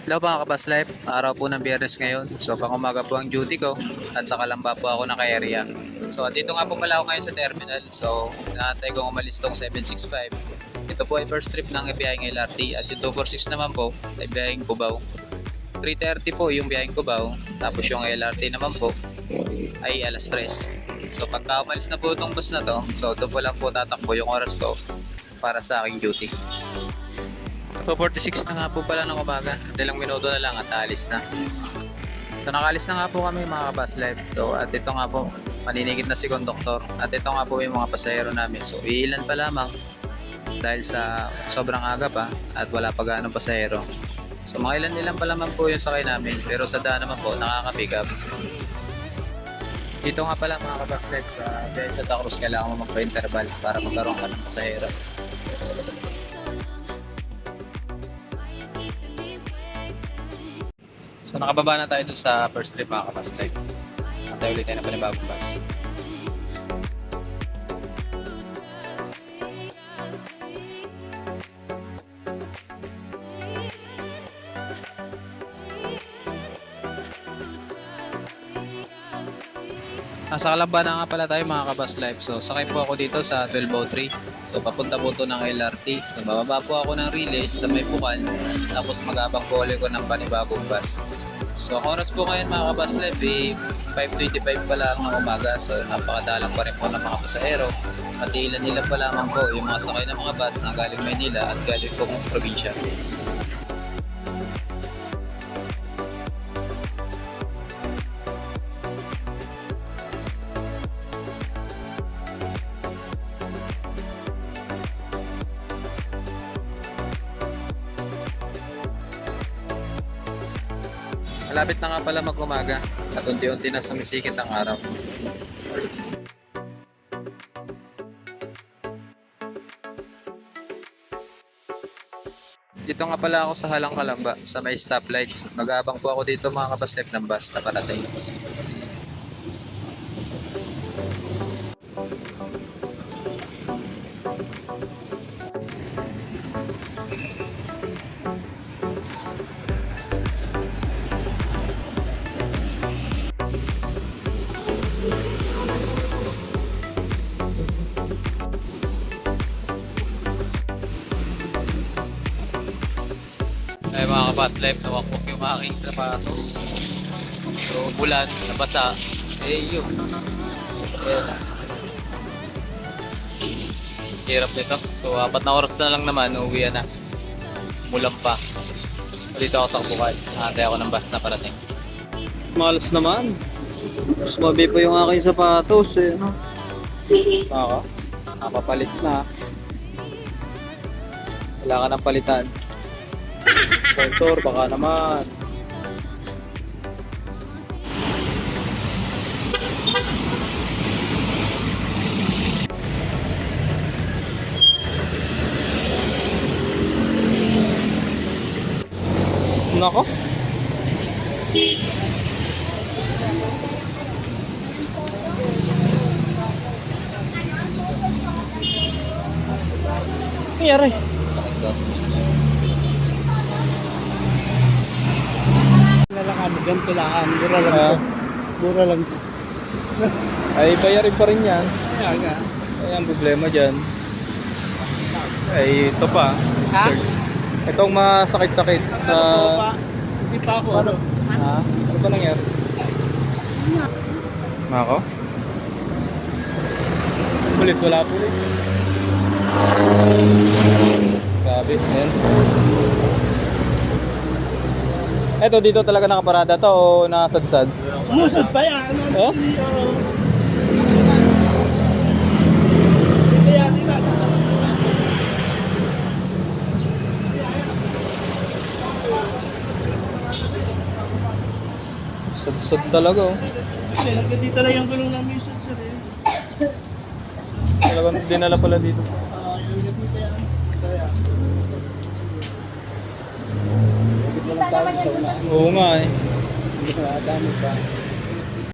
Hello mga kabas life, araw po ng biyernes ngayon. So pang umaga po ang duty ko at saka lang ba po ako naka-area. So dito nga po pala ako ngayon sa terminal. So naantay kong umalis tong 765. Ito po ay first trip ng ibiyahing LRT at yung 246 naman po ay ibiyahing Cubao. 3.30 po yung biyahing Cubao tapos yung LRT naman po ay alas 3. So pagka umalis na po itong bus na to, so doon po lang po tatakbo yung oras ko para sa aking duty. So 46 na nga po pala ng umaga. Dalang minuto na lang at alis na. So nakalis na nga po kami mga kabus life. So at ito nga po, maninigit na si konduktor. At ito nga po yung mga pasahero namin. So iilan pa lamang dahil sa sobrang aga pa at wala pa gaano pasahero. So mga ilan ilan pa lamang po yung sakay namin. Pero sa daan naman po, nakaka-pick up. Dito nga pala mga kabus life sa dahil sa Tacruz kailangan mo magpa-interval para magkaroon ka ng pasahero. Nakababa na tayo dun sa first trip mga kabus life. Antay ulit tayo ng panibagong bus. Nasa Kalamba na nga pala tayo mga kabus life. So sakay po ako dito sa 1203. So papunta po to ng LRT. So bababa po ako ng relays sa may Bukal. Tapos mag-abang po ulit ko ng panibagong bus. So ang oras po ngayon mga kabus life eh, 5.25 pa lang ng umaga. So napakadalang pa rin po ng mga pasahero. At ilan nila pa lamang po yung mga sakay ng mga bus na galing Maynila at galing pong probinsya. Malapit na nga pala mag-umaga at unti-unti na sumisikit ang araw. Dito nga pala ako sa Halang Kalamba sa may stoplight. Mag-aabang po ako dito mga kabaslep ng bus na parating. Ay mga kabaslep, nawakwak yung aking sapatos. So bulan, nabasa. Eh yun. Ayan na. Hirap nito. So apat na oras na lang naman, uuwi na. Mulang pa. Dito ako sa bukal. Nakantay ako ng bus na parating. Malas naman. Mas mabi pa yung aking sapatos eh. No? Baka. Nakapalit na. Kailangan ng palitan. Sponsor, baka naman. Nako. Nangyari. na lang ano, ganito lang, mura lang Ah. to. Mura lang to. Ay, bayarin pa rin yan. Kaya nga. Ay, ang problema dyan. Ay, ito pa. Ha? Itong masakit-sakit sa... Ano pa? Hindi pa ako, ano? Ha? Ano ba nangyari? Mako? Pulis, wala pulis. Grabe, ayan. Eto, dito talaga nakaparada to o nasadsad? Sumusod pa yan. Eh? Sadsad talaga oh. Kasi dito lang yung gulong ng mission, sir. eh. Talagang dinala pala dito. Ah, yung dito yan. Kaya. Dito lang tayo sa unahan. Oo nga eh. Hindi ko nadami pa.